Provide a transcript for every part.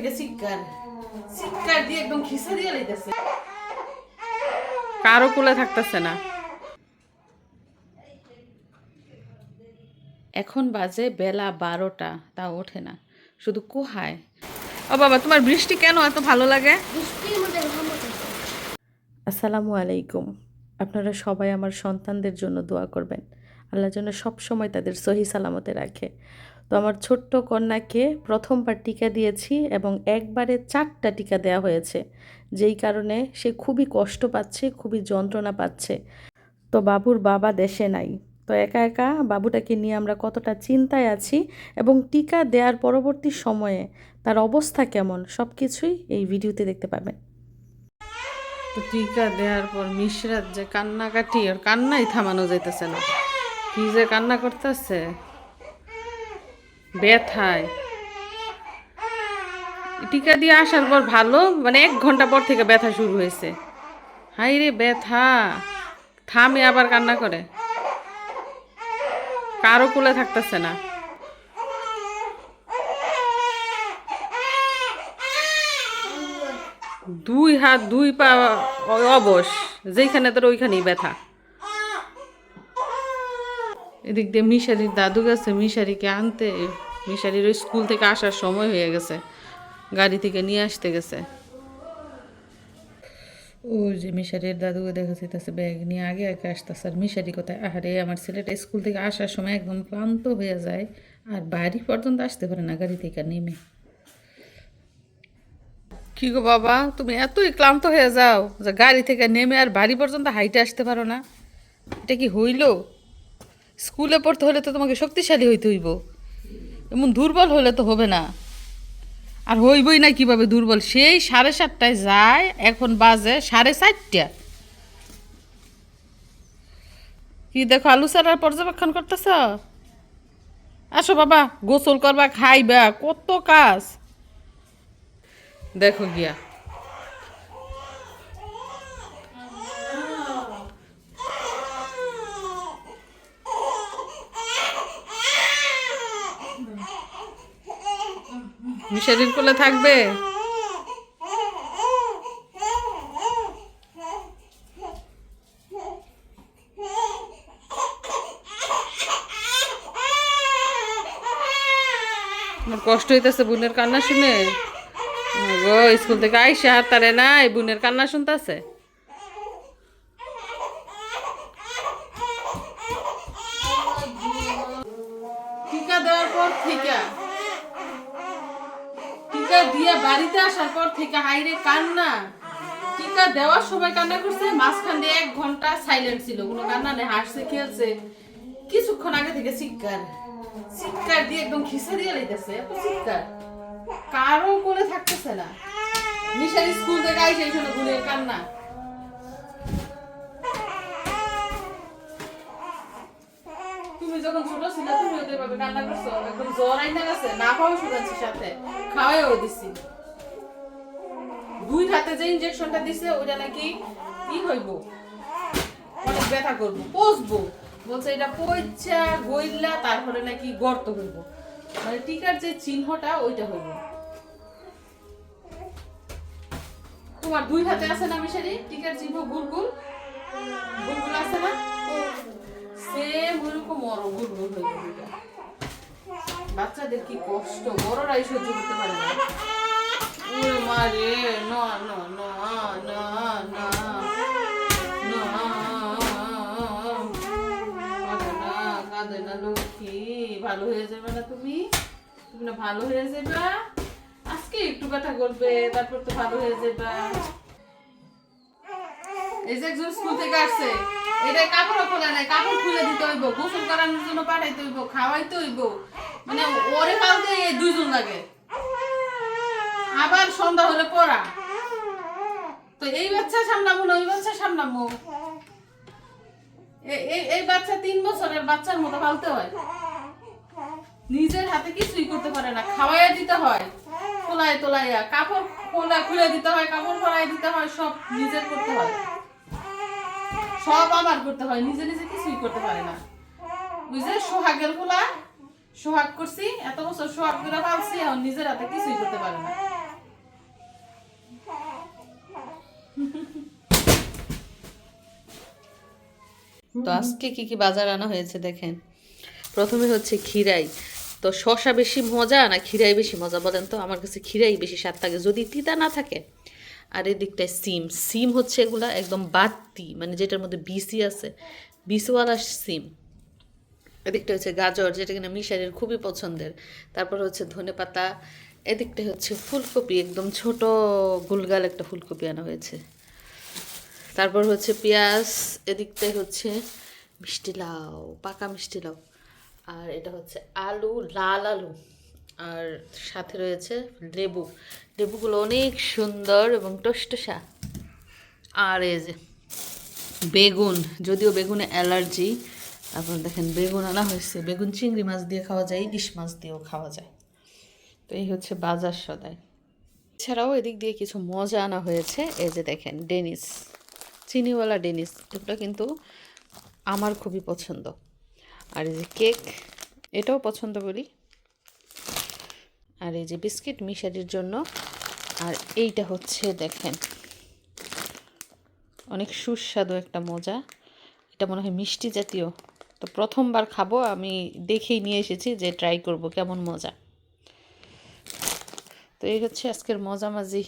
থেকে চিৎকার। চিৎকার দিয়ে একদম খিসা দিয়ে লাইতেছে। কারও কুলে থাকতেছে না। এখন বাজে বেলা বারোটা তা ওঠে না। শুধু কুহায়। ও বাবা তোমার বৃষ্টি কেন এত ভালো লাগে? আসসালামু আলাইকুম। আপনারা সবাই আমার সন্তানদের জন্য দোয়া করবেন। আল্লাহ যেন সব সময় তাদের সহি সালামতে রাখে। তো আমার ছোট্ট কন্যাকে প্রথমবার টিকা দিয়েছি এবং একবারে চারটা টিকা দেওয়া হয়েছে, যেই কারণে সে খুবই কষ্ট পাচ্ছে, খুবই যন্ত্রণা পাচ্ছে। তো বাবুর বাবা দেশে নাই, তো একা একা বাবুটাকে নিয়ে আমরা কতটা চিন্তায় আছি এবং টিকা দেওয়ার পরবর্তী সময়ে তার অবস্থা কেমন সব কিছুই এই ভিডিওতে দেখতে পাবেন। তো টিকা দেওয়ার পর মিশরাত যে কান্নাকাটি, ওর কান্নাই থামানো যাইতেছে না। কি যে কান্না করতেছে? ব্যথায়। টিকা দিয়ে আসার পর ভালো মানে এক ঘণ্টা পর থেকে ব্যথা শুরু হয়েছে। হাই রে ব্যথা। থামে আবার কান্না করে। কারও কুলে থাকতেছে না। দুই হাত, দুই পা অবশ যেখানে তোর ওইখানেই ব্যথা। এদিক দিয়ে মিশারির দাদু গেছে, মিশারিকে আনতে। মিশারির ওই স্কুল থেকে আসার সময় হয়ে গেছে। গাড়ি থেকে নিয়ে আসতে গেছে। ও যে মিশারির দাদুকে দেখেছি তাছে ব্যাগ নিয়ে আগে আগে আসতেছে। আর মিশারি কোথায় আহারে, আমার ছেলেটা স্কুল থেকে আসার সময় একদম ক্লান্ত হয়ে যায়। আর বাড়ি পর্যন্ত আসতে পারে না, গাড়ি থেকে নেমে। কি গো বাবা, তুমি এতই ক্লান্ত হয়ে যাও যে গাড়ি থেকে নেমে আর বাড়ি পর্যন্ত হাইটে আসতে পারো না। এটা কি হইল? স্কুলে পড়তে হলে তো তোমাকে শক্তিশালী হইতে হইব। এমন দুর্বল হলে তো হবে না। আর হইবই না কীভাবে দুর্বল? সেই সাড়ে সাতটায় যায়, এখন বাজে সাড়ে চারটা। কি দেখো, আলু সারার পর্যবেক্ষণ করতেছ? আসো বাবা, গোসল করবা, খাইবা, কত কাজ। দেখো গিয়া। মিশারির কোলে থাকবে? কষ্ট হইতেছে বোনের কান্না শুনে। গো স্কুল থেকে আইসে হাত তারে নাই, বোনের কান্না শুনতেছে টিকা দেওয়ার পর থেকে টিকা বাড়িতে আসার পর থেকে হাইরে কান্না। টিকা দেওয়ার সময় কান্না করছে, মাঝখান দিয়ে এক ঘণ্টা সাইলেন্ট ছিল। কোনো কান্না নেই, হাসছে, খেলছে। কিছুক্ষণ আগে থেকে চিৎকার। চিৎকার দিয়ে একদম খিসা দিয়ে লাইতেছে চিৎকার। কারও কোলে থাকতেছে না। মিশারি স্কুল থেকে আইসে এই সময় গুণের কান্না। যখন ছোট ছিল তুমি ওদের ভাবে কান্না করছ। একদম জ্বর আইনা গেছে, না খাওয়া শুকাচ্ছি সাথে। খাওয়াইও দিছি। দুই হাতে যে ইনজেকশনটা দিছে, ওইটা নাকি কি হইব? অনেক ব্যথা করব, পচবো। বলছে, এটা পইচা গইলা তারপরে নাকি গর্ত হইব। মানে টিকার যে চিহ্নটা, ওইটা হইব। তোমার দুই হাতে আছে না মিশারি? টিকার চিহ্ন গুলগুল? গুলগুল আছে না? সেম ওইরকম মরো গুলগুল যাবে বাচ্চাদের কি কষ্ট? বড়রাই সহ্য করতে পারে না। ওরে মা রে। ভালো হয়ে যাবে না তুমি? তুমি না ভালো হয়ে যাবে? আজকে একটু ব্যথা করবে তারপর তো ভালো হয়ে যাবে। এই যে একজন স্কুল থেকে আসছে এটা কাপড় খোলা নাই কাপড় খুলে দিতে হইব গোসল করানোর জন্য পাঠাইতে হইব খাওয়াইতে হইব। মানে ওরে দুইজন লাগে। আবার সন্ধ্যা হলে পড়া। তো এই বাচ্চা সামলামো না, ওই বাচ্চা সামলামো এ- এই বাচ্চা তিন বছরের বাচ্চার মতো পালতে হয়। নিজের হাতে কিছুই করতে পারে না, খাওয়াইয়া দিতে হয়, খোলায় তোলাইয়া, কাপড় খোলা খুলে দিতে হয়, কাপড় পরাই দিতে হয়, সব নিজের করতে হয়। সব আমার করতে হয়, নিজে নিজে কিছুই করতে পারে না। বুঝলে সোহাগের খোলা, সোহাগ করছি, এত বছর সোহাগ করে পালছি, এখন নিজের হাতে কিছুই করতে পারে না। তো আজকে কি কি বাজার আনা হয়েছে দেখেন? প্রথমে হচ্ছে খিরাই তো শশা বেশি মজা না খিরাই বেশি মজা বলেন তো? আমার কাছে খিরাই বেশি স্বাদ থাকে যদি তিতা না থাকে, আর এদিকটায় সিম। সিম হচ্ছে এগুলা একদম বাড়তি মানে যেটার মধ্যে বিসি আছে। বিসিওয়ালা সিম। এদিকটা হচ্ছে গাজর, যেটা কিনা মিশারির খুবই পছন্দের। তারপর হচ্ছে ধনে পাতা এদিকটা হচ্ছে ফুলকপি, একদম ছোট গুলগাল একটা ফুলকপি আনা হয়েছে। তারপর হচ্ছে পেঁয়াজ, এদিকটায় হচ্ছে মিষ্টি লাউ, পাকা মিষ্টি লাউ। আর এটা হচ্ছে আলু, লাল আলু। আর সাথে রয়েছে লেবু। লেবুগুলো অনেক সুন্দর এবং টসটসা আর এই যে বেগুন, যদিও বেগুনে অ্যালার্জি, তারপর দেখেন বেগুন আনা হয়েছে। বেগুন চিংড়ি মাছ দিয়ে খাওয়া যায়, ইলিশ মাছ দিয়েও খাওয়া যায়। তো এই হচ্ছে বাজার সদাই। এছাড়াও এদিক দিয়ে কিছু মজা আনা হয়েছে। এই যে দেখেন, ডেনিস, চিনিওয়ালা ডেনিস, এগুলো কিন্তু আমার খুবই পছন্দ। আর এই যে কেক, এটাও পছন্দ করি। আর এই যে বিস্কিট মিশারির জন্য। আর এইটা হচ্ছে দেখেন, অনেক সুস্বাদু একটা মজা। এটা মনে হয় মিষ্টি জাতীয়। তো প্রথমবার খাব, আমি দেখেই নিয়ে এসেছি যে ট্রাই করব কেমন মজা। তো এই হচ্ছে আজকের মজামাজি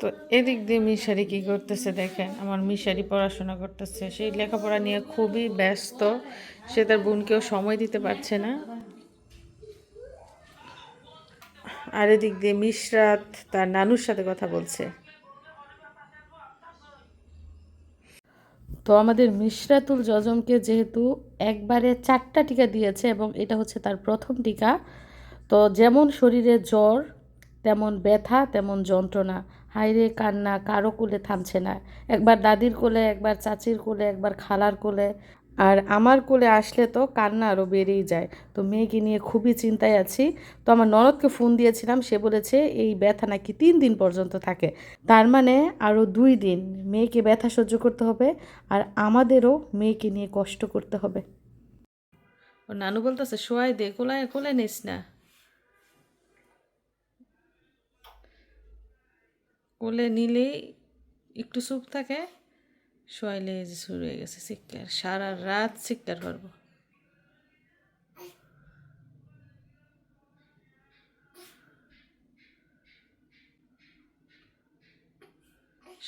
তো এদিক দিয়ে মিশারি কী করতেছে দেখেন, আমার মিশারি পড়াশোনা করতেছে। সেই লেখাপড়া নিয়ে খুবই ব্যস্ত, সে তার বোনকেও সময় দিতে পারছে না। আর এদিক দিয়ে মিশরাত তার নানুর সাথে কথা বলছে। তো আমাদের মিশরাতুল জজমকে যেহেতু একবারে চারটা টিকা দিয়েছে এবং এটা হচ্ছে তার প্রথম টিকা, তো যেমন শরীরে জ্বর, তেমন ব্যথা, তেমন যন্ত্রণা। হাইরে কান্না, কারও কোলে থামছে না। একবার দাদির কোলে, একবার চাচির কোলে, একবার খালার কোলে। আর আমার কোলে আসলে তো কান্না আরও বেড়েই যায়। তো মেয়েকে নিয়ে খুবই চিন্তায় আছি। তো আমার ননদকে ফোন দিয়েছিলাম, সে বলেছে, এই ব্যথা নাকি তিন দিন পর্যন্ত থাকে। তার মানে আরও দুই দিন মেয়েকে ব্যথা সহ্য করতে হবে আর আমাদেরও মেয়েকে নিয়ে কষ্ট করতে হবে। ও নানু বলতেছে শোয়াই দে, কোলায়, কোলে নিস না। কোলে নিলেই একটু চুপ থাকে শোয়াইলে যে শুরু হয়ে গেছে চিৎকার সারা রাত চিৎকার করব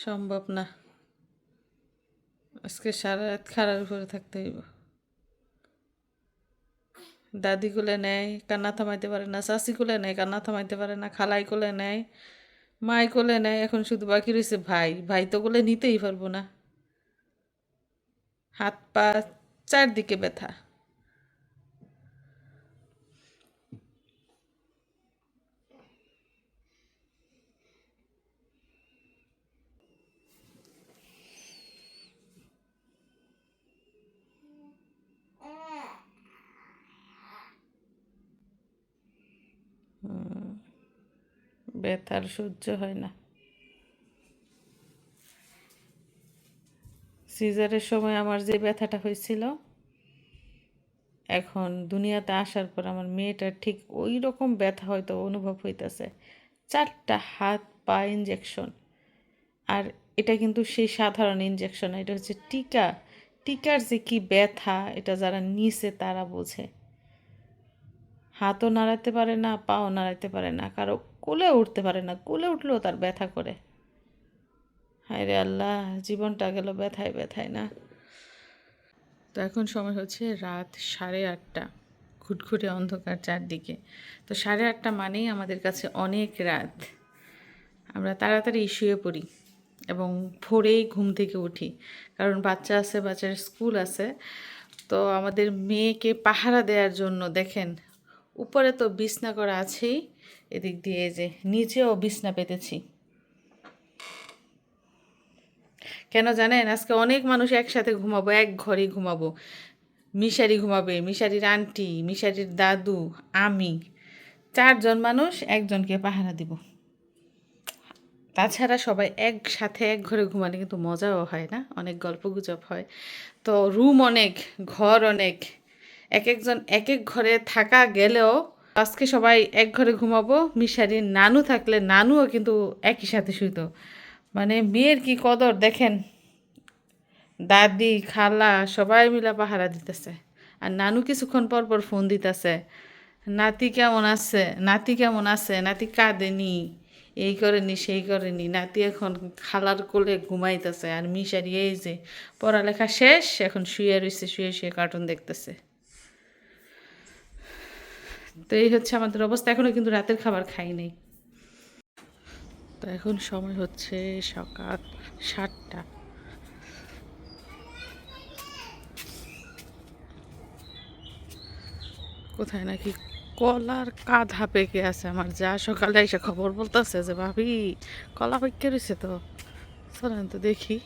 সম্ভব না। আজকে সারা রাত খাড়ার উপরে থাকতে হইব। দাদি কোলে নেয়, কান্না থামাইতে পারে না চাষি কোলে নেয়, কান্না থামাইতে পারে না, খালাই কোলে নেয়। মাই কোলে নেয় এখন শুধু বাকি রয়েছে ভাই। ভাই তো কোলে নিতেই পারব না। হাত পা চারদিকে ব্যথা। ব্যথার সহ্য হয় না। সিজারের সময় আমার যে ব্যথাটা হয়েছিল, এখন দুনিয়াতে আসার পর আমার মেয়েটার ঠিক ওই রকম ব্যথা হয়তো অনুভব হইতেছে। চারটা হাত পা ইঞ্জেকশন আর এটা কিন্তু সেই সাধারণ ইঞ্জেকশন এটা হচ্ছে টিকা। টিকার যে কি ব্যথা, এটা যারা নিছে তারা বোঝে। হাতও নাড়াতে পারে না, পাও নাড়াতে পারে না। কারও কোলে উঠতে পারে না, কোলে উঠলেও তার ব্যথা করে। হায় রে আল্লাহ, জীবনটা গেল ব্যথায় ব্যথায় না। তো এখন সময় হচ্ছে রাত সাড়ে আটটা, ঘুটঘুটে অন্ধকার চারদিকে। তো সাড়ে আটটা মানেই আমাদের কাছে অনেক রাত। আমরা তাড়াতাড়ি শুয়ে পড়ি এবং ভোরেই ঘুম থেকে উঠি। কারণ বাচ্চা আছে, বাচ্চার স্কুল আছে। তো আমাদের মেয়েকে পাহারা দেওয়ার জন্য দেখেন, উপরে তো বিছনা করা আছেই। এদিক দিয়ে যে নিচেও বিছনা পেতেছি। কেন জানেন? আজকে অনেক মানুষ একসাথে ঘুমাবো, এক ঘরেই ঘুমাবো। মিশারি ঘুমাবে, মিশারির আন্টি, মিশারির দাদু, আমি। চারজন মানুষ, একজনকে পাহারা দিব। তাছাড়া সবাই একসাথে এক ঘরে ঘুমালে কিন্তু মজাও হয় না? অনেক গল্প গুজব হয়। তো রুম অনেক, ঘর অনেক। এক একজন এক এক ঘরে থাকা গেলেও আজকে সবাই এক ঘরে ঘুমাবো, মিশারির নানু থাকলে নানুও কিন্তু একই সাথে শুইতো। মানে মেয়ের কি কদর দেখেন? দাদি, খালা সবাই মিলে পাহারা দিতেছে। আর নানু কিছুক্ষণ পর পর ফোন দিতেছে, নাতি কেমন আছে? নাতি কেমন আছে? নাতি কাঁদেনি। এই করেনি, সেই করেনি। নাতি এখন খালার কোলে ঘুমাইতেছে। আর মিশারি এই যে পড়ালেখা শেষ, এখন শুয়ে রয়েছে শুয়ে শুয়ে কার্টুন দেখতেছে। তো এই হচ্ছে আমাদের অবস্থা। এখনও কিন্তু রাতের খাবার খাই নাই। তো এখন সময় হচ্ছে সকাল সাতটা। কোথায় নাকি কলার কাঁধা পেকে আছে আমার। যা সকালে এসে খবর বলতেছে যে, ভাবি, কলা পেকে রয়েছে তো? চলেন তো দেখি।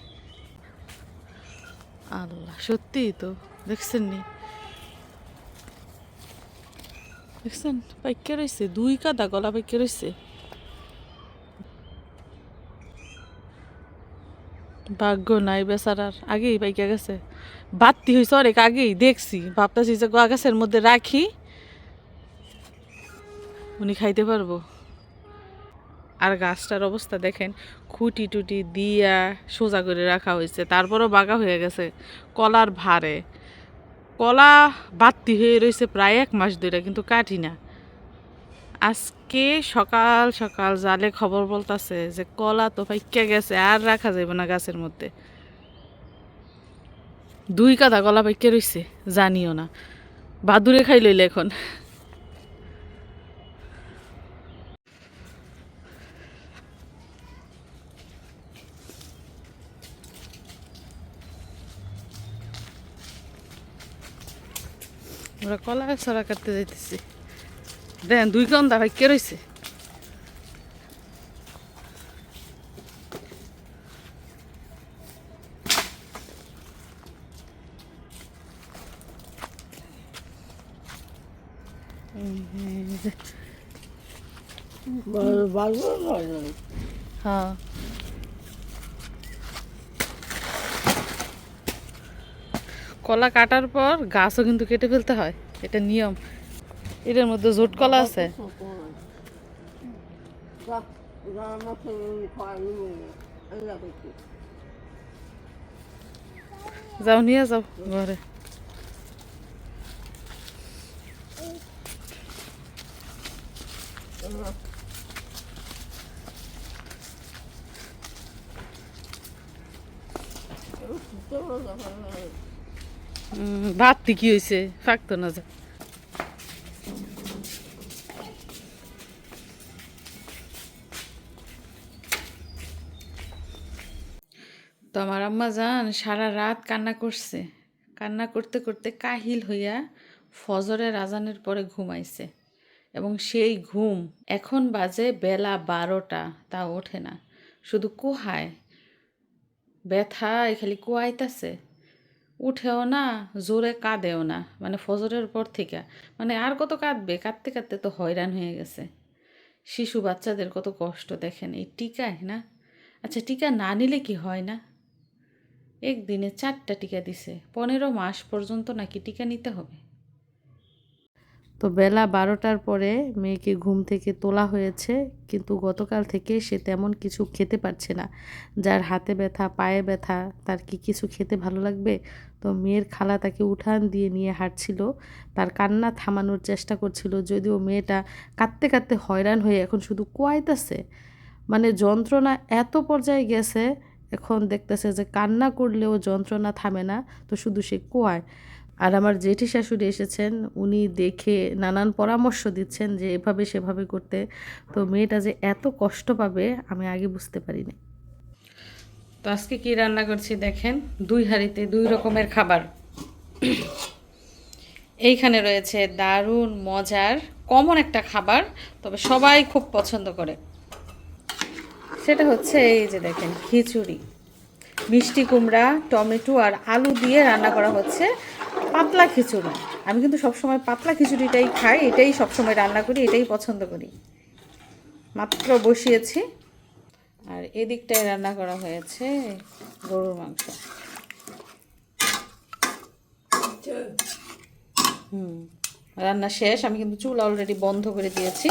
আল্লাহ, সত্যিই তো দেখছেন নি দেখছেন? পাইকে রয়েছে দুই কাদা গলা পাইকে রয়েছে ভাগ্য নাই বেচারার। আগেই পাইকে গেছে। বাত্তি হয়েছে অনেক আগেই, দেখছি। ভাবতেছি যে গাছের মধ্যে রাখি, উনি খাইতে পারব। আর গাছটার অবস্থা দেখেন, খুঁটি টুটি দিয়া সোজা করে রাখা হয়েছে তারপরও বাঁকা হয়ে গেছে, কলার ভারে কলা বাতি হয়ে রয়েছে প্রায় এক মাস ধরে, কিন্তু কাটি না। আজকে সকাল সকাল জালে খবর বলতেছে যে কলা তো পাইকা গেছে, আর রাখা যাবে না গাছের মধ্যে। দুই কাদা কলা পাইকা রয়েছে জানিও না। বাদুরে খাই লইলে এখন। আমরা কলা ছড়া কাটতে যাইতেছি। দেন দুই কন্দা ভাই কে রয়েছে হ্যাঁ। কলা কাটার পর গাছও কিন্তু কেটে ফেলতে হয়। এটা নিয়ম। এটার মধ্যে জোট কলা আছে। যাও নিয়ে যাও ঘরে। উম, ভাত কি হয়েছে ফাঁকতো না যা। তো আমার আম্মা জান, সারা রাত কান্না করছে। কান্না করতে করতে কাহিল হইয়া ফজরের আজানের পরে ঘুমাইছে। এবং সেই ঘুম এখন বাজে বেলা বারোটা তা ওঠে না। শুধু কুহায়। ব্যথা খালি কুয়াইতেছে। উঠেও না, জোরে কাঁদেও না মানে ফজরের পর থেকে। মানে আর কত কাঁদবে? কাঁদতে কাঁদতে তো হয়রান হয়ে গেছে। শিশু বাচ্চাদের কত কষ্ট, দেখেন, এই টিকায় না? আচ্ছা টিকা না নিলে কি হয় না? একদিনে চারটা টিকা দিছে, পনেরো মাস পর্যন্ত নাকি টিকা নিতে হবে? তো বেলা বারোটার পরে মেয়েকে ঘুম থেকে তোলা হয়েছে, কিন্তু গতকাল থেকে সে তেমন কিছু খেতে পারছে না। যার হাতে ব্যথা, পায়ে ব্যথা, তার কি কিছু খেতে ভালো লাগবে? তো মেয়ের খালা তাকে উঠান দিয়ে নিয়ে হাঁটছিল। তার কান্না থামানোর চেষ্টা করছিল, যদিও মেয়েটা কাঁদতে কাঁদতে হয়রান হয়ে এখন শুধু কোয়াইতেছে। মানে যন্ত্রণা এত পর্যায়ে গেছে, এখন দেখতেছে যে কান্না করলেও যন্ত্রণা থামে না, তো শুধু সে কোয়ায়। আর আমার জেঠি শাশুড়ি এসেছেন, উনি দেখে নানান পরামর্শ দিচ্ছেন যে এভাবে সেভাবে করতে। তো মেয়েটা যে এত কষ্ট পাবে, আমি আগে বুঝতে পারিনি। তো আজকে কী রান্না করছি দেখেন? দুই হাঁড়িতে দুই রকমের খাবার। এইখানে রয়েছে দারুণ মজার কমন একটা খাবার, তবে সবাই খুব পছন্দ করে। সেটা হচ্ছে এই যে দেখেন, খিচুড়ি। মিষ্টি কুমড়া, টমেটো আর আলু দিয়ে রান্না করা হচ্ছে। পাতলা খিচুড়ি। আমি কিন্তু সবসময় পাতলা খিচুড়িটাই খাই, এটাই সবসময় রান্না করি, এটাই পছন্দ করি। মাত্র বসিয়েছি। আর এদিকটায় রান্না করা হয়েছে গরুর মাংস। হুম, রান্না শেষ। আমি কিন্তু চুল অলরেডি বন্ধ করে দিয়েছি।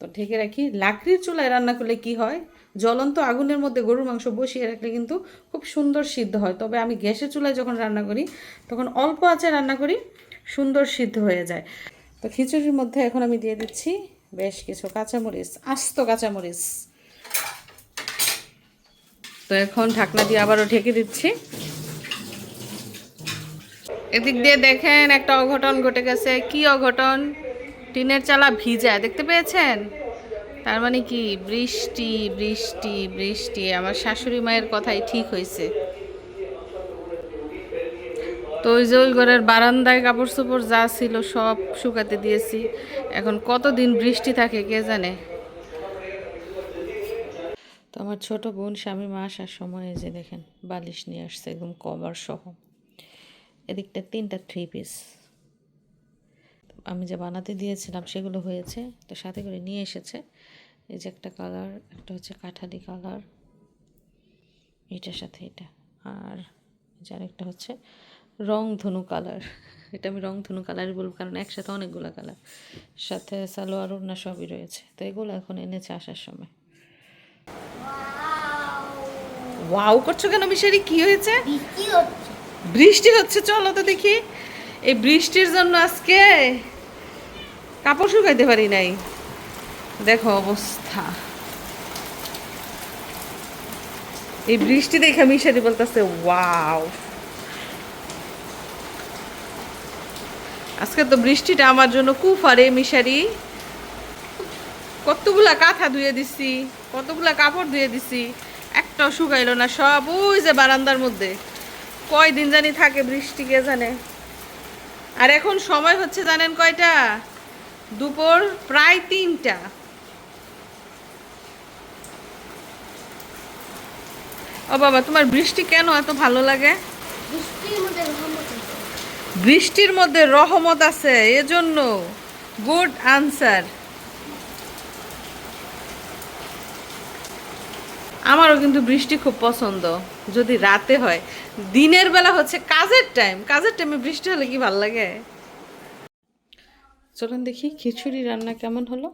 তো ঢেকে রাখি। লাকড়ির চুলায় রান্না করলে কি হয়? জ্বলন্ত আগুনের মধ্যে গরুর মাংস বসিয়ে রাখলে কিন্তু খুব সুন্দর সিদ্ধ হয়। তবে আমি গ্যাসের চুলায় যখন রান্না করি, তখন অল্প আঁচে রান্না করি, সুন্দর সিদ্ধ হয়ে যায়। তো খিচুড়ির মধ্যে এখন আমি দিয়ে দিচ্ছি বেশ কিছু কাঁচামরিচ, আস্ত কাঁচামরিচ। তো এখন ঢাকনা দিয়ে আবারও ঢেকে দিচ্ছি। এদিক দিয়ে দেখেন একটা অঘটন ঘটে গেছে। কি অঘটন? টিনের চালা ভিজা দেখতে পেয়েছেন? তার মানে কি বৃষ্টি বৃষ্টি বৃষ্টি। আমার শাশুড়ি মায়ের কথাই ঠিক হয়েছে তো ওই যে ওই ঘরের বারান্দায় কাপড় চোপড় যা ছিল সব শুকাতে দিয়েছি। এখন কতদিন বৃষ্টি থাকে কে জানে? তো আমার ছোট বোন স্বামী মা আসার সময় যে দেখেন, বালিশ নিয়ে আসছে, একদম কভার সহ। এদিকটা তিনটা থ্রি পিস আমি যে বানাতে দিয়েছিলাম সেগুলো হয়েছে, তো সাথে করে নিয়ে এসেছে। এই যে একটা কালার একটা হচ্ছে কাঠালি কালার এটার সাথে এটা। আর এই যে আরেকটা হচ্ছে রং ধনু কালার এটা আমি রং ধনু কালারই বলব কারণ একসাথে অনেকগুলো কালার সাথে সালোয়ার ওড়না সবই রয়েছে। তো এগুলো এখন এনেছে আসার সময়। ওয়াও করছ কেন মিশারি? কি হয়েছে? বৃষ্টি হচ্ছে চলো তো দেখি। এই বৃষ্টির জন্য আজকে কাপড় শুকাইতে পারি নাই। দেখো অবস্থা। এই বৃষ্টি দেখে মিশারি বলতেছে, ওয়াও। আজকে তো বৃষ্টিটা আমার জন্য কুফারে মিশারি। কতগুলা কাঁথা ধুয়ে দিছি, কতগুলা কাপড় ধুয়ে দিছি, একটাও শুকাইলো না সব ওই যে বারান্দার মধ্যে। কয়দিন জানি থাকে বৃষ্টি কে জানে। আর এখন সময় হচ্ছে জানেন কয়টা? দুপুর প্রায় তিনটা। ও বাবা তোমার বৃষ্টি কেন এত ভালো লাগে? বৃষ্টির মধ্যে রহমত আছে। বৃষ্টির মধ্যে রহমত আছে এজন্য গুড আনসার। আমারও কিন্তু বৃষ্টি খুব পছন্দ যদি রাতে হয়। দিনের বেলা হচ্ছে কাজের টাইম কাজের টাইমে বৃষ্টি হলে কি ভালো লাগে? চলুন দেখি খিচুড়ি রান্না কেমন হলো?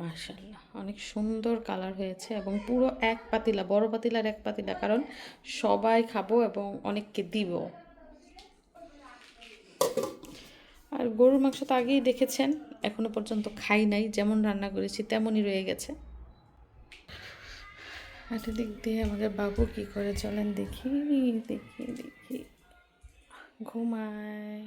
মাশাল্লাহ অনেক সুন্দর কালার হয়েছে এবং পুরো এক পাতিলা, বড় পাতিলার এক পাতিলা, কারণ সবাই খাব এবং অনেককে দিব। আর গরুর মাংস তো আগেই দেখেছেন, এখনও পর্যন্ত খাই নাই, যেমন রান্না করেছি তেমনই রয়ে গেছে। হাতের দিক দিয়ে আমাদের বাবু কি করে চলেন দেখি দেখি দেখি। ঘুমায়।